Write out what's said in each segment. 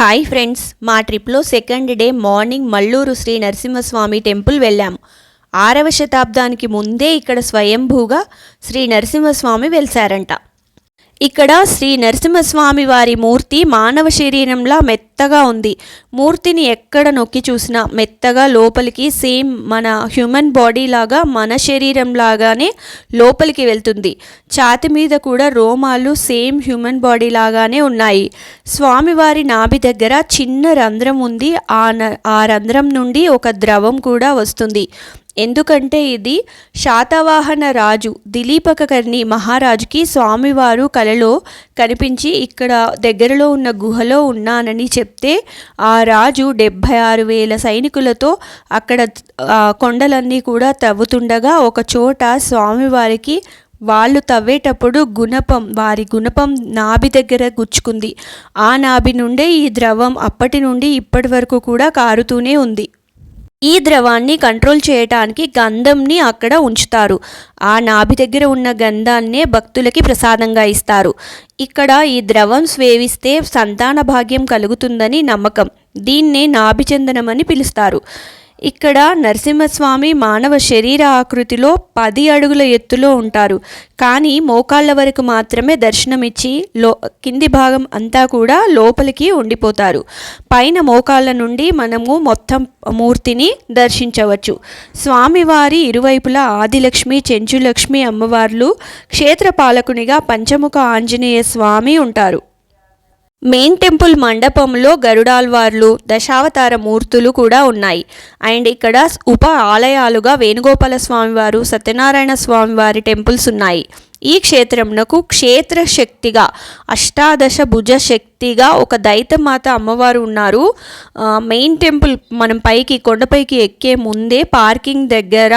Hi friends మా ట్రిప్లో second day morning Mallur Shri Narasimhaswamy temple వెళ్ళాం. ఆరవ శతాబ్దానికి ముందే ఇక్కడ స్వయంభూగా శ్రీ నరసింహస్వామి వెలిశారంట. ఇక్కడ శ్రీ నరసింహస్వామి వారి మూర్తి మానవ శరీరంలా మెత్తగా ఉంది. మూర్తిని ఎక్కడ నొక్కి చూసినా మెత్తగా లోపలికి సేమ్ మన హ్యూమన్ బాడీ లాగా మన శరీరం లాగానే లోపలికి వెళ్తుంది. ఛాతి మీద కూడా రోమాలు సేమ్ హ్యూమన్ బాడీ లాగానే ఉన్నాయి. స్వామివారి నాభి దగ్గర చిన్న రంధ్రం ఉంది. ఆ న- ఆ రంధ్రం నుండి ఒక ద్రవం కూడా వస్తుంది. ఎందుకంటే ఇది శాతవాహన రాజు దిలీపకర్ణి మహారాజుకి స్వామివారు కలలో కనిపించి ఇక్కడ దగ్గరలో ఉన్న గుహలో ఉన్నానని చెప్తే ఆ రాజు డెబ్భై ఆరు వేల సైనికులతో అక్కడ కొండలన్నీ కూడా తవ్వుతుండగా ఒక చోట స్వామివారికి వాళ్ళు తవ్వేటప్పుడు గుణపం వారి గుణపం నాభి దగ్గర గుచ్చుకుంది. ఆ నాభి నుండే ఈ ద్రవం అప్పటి నుండి ఇప్పటి వరకు కూడా కారుతూనే ఉంది. ఈ ద్రవాన్ని కంట్రోల్ చేయటానికి గంధంని అక్కడ ఉంచుతారు. ఆ నాభి దగ్గర ఉన్న గంధాన్నే భక్తులకి ప్రసాదంగా ఇస్తారు. ఇక్కడ ఈ ద్రవం స్వేవిస్తే సంతాన భాగ్యం కలుగుతుందని నమ్మకం. దీన్నే నాభిచందనం అని పిలుస్తారు. ఇక్కడ నరసింహస్వామి మానవ శరీర ఆకృతిలో పది అడుగుల ఎత్తులో ఉంటారు. కానీ మోకాళ్ళ వరకు మాత్రమే దర్శనమిచ్చి లో కింది భాగం అంతా కూడా లోపలికి ఉండిపోతారు. పైన మోకాళ్ళ నుండి మనము మొత్తం మూర్తిని దర్శించవచ్చు. స్వామివారి ఇరువైపులా ఆదిలక్ష్మి చెంచులక్ష్మి అమ్మవార్లు క్షేత్రపాలకునిగా పంచముఖ ఆంజనేయ స్వామి ఉంటారు. మెయిన్ టెంపుల్ మండపంలో గరుడాల్వార్లు దశావతార మూర్తులు కూడా ఉన్నాయి. అండ్ ఇక్కడ ఉప ఆలయాలుగా వేణుగోపాల స్వామివారు సత్యనారాయణ స్వామివారి టెంపుల్స్ ఉన్నాయి. ఈ క్షేత్రంనకు క్షేత్ర శక్తిగా అష్టాదశ భుజ శక్తిగా ఒక దైతమాత అమ్మవారు ఉన్నారు. మెయిన్ టెంపుల్ మనం పైకి కొండపైకి ఎక్కే ముందే పార్కింగ్ దగ్గర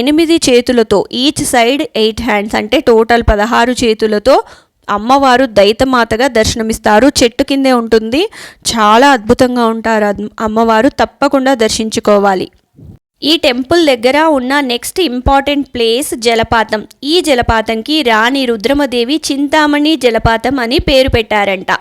ఎనిమిది చేతులతో ఈచ్ సైడ్ ఎయిట్ హ్యాండ్స్ అంటే టోటల్ పదహారు చేతులతో అమ్మవారు దైతమాతగా దర్శనమిస్తారు. చెట్టు కిందే ఉంటుంది. చాలా అద్భుతంగా ఉంటారు అమ్మవారు తప్పకుండా దర్శించుకోవాలి. ఈ టెంపుల్ దగ్గర ఉన్న నెక్స్ట్ ఇంపార్టెంట్ ప్లేస్ జలపాతం. ఈ జలపాతంకి రాణి రుద్రమదేవి చింతామణి జలపాతం అని పేరు పెట్టారంట.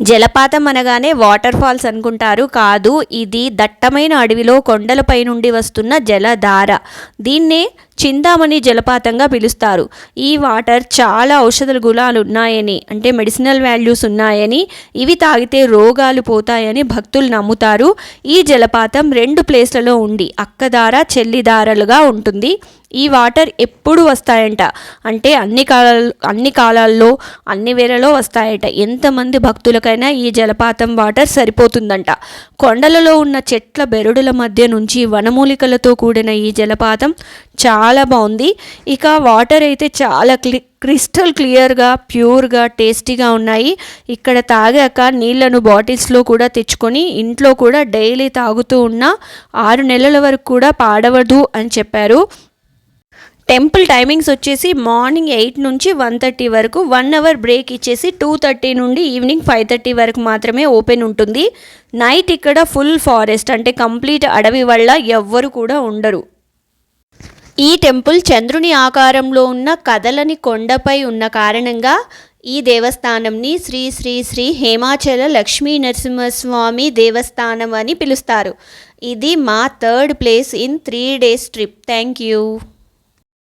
జలపాతం అనగానే వాటర్ ఫాల్స్ అనుకుంటారు. కాదు ఇది దట్టమైన అడవిలో కొండలపై నుండి వస్తున్న జలధార. దీన్నే చిందామణి జలపాతంగా పిలుస్తారు. ఈ వాటర్ చాలా ఔషధ గుణాలు ఉన్నాయని అంటే మెడిసినల్ వాల్యూస్ ఉన్నాయని ఇవి తాగితే రోగాలు పోతాయని భక్తులు నమ్ముతారు. ఈ జలపాతం రెండు ప్లేస్లలో ఉండి అక్కదార చెల్లిదారలుగా ఉంటుంది. ఈ వాటర్ ఎప్పుడు వస్తాయంట? అంటే అన్ని కాలాల అన్ని కాలాల్లో అన్ని వేళలో వస్తాయట. ఎంతమంది భక్తులకైనా ఈ జలపాతం వాటర్ సరిపోతుందంట. కొండలలో ఉన్న చెట్ల బెరడుల మధ్య నుంచి వనమూలికలతో కూడిన ఈ జలపాతం చాలా బాగుంది ఇక వాటర్ అయితే చాలా క్లి క్రిస్టల్ క్లియర్గా ప్యూర్గా టేస్టీగా ఉన్నాయి. ఇక్కడ తాగాక నీళ్ళను బాటిల్స్లో కూడా తెచ్చుకొని ఇంట్లో కూడా డైలీ తాగుతూ ఉన్న ఆరు నెలల వరకు కూడా పాడవదు అని చెప్పారు. టెంపుల్ టైమింగ్స్ వచ్చేసి మార్నింగ్ ఎయిట్ నుంచి వన్ థర్టీ వరకు వన్ అవర్ బ్రేక్ ఇచ్చేసి టూ థర్టీ నుండి ఈవినింగ్ ఫైవ్ థర్టీ వరకు మాత్రమే ఓపెన్ ఉంటుంది. నైట్ ఇక్కడ ఫుల్ ఫారెస్ట్ అంటే కంప్లీట్ అడవి వల్ల ఎవ్వరు కూడా ఉండరు. ఈ టెంపుల్ చంద్రుని ఆకారంలో ఉన్న కదలని కొండపై ఉన్న కారణంగా ఈ దేవస్థానంని శ్రీ శ్రీ శ్రీ హేమాచల లక్ష్మీ నరసింహస్వామి దేవస్థానం అని పిలుస్తారు. ఇది మా third place in three days trip. Thank you.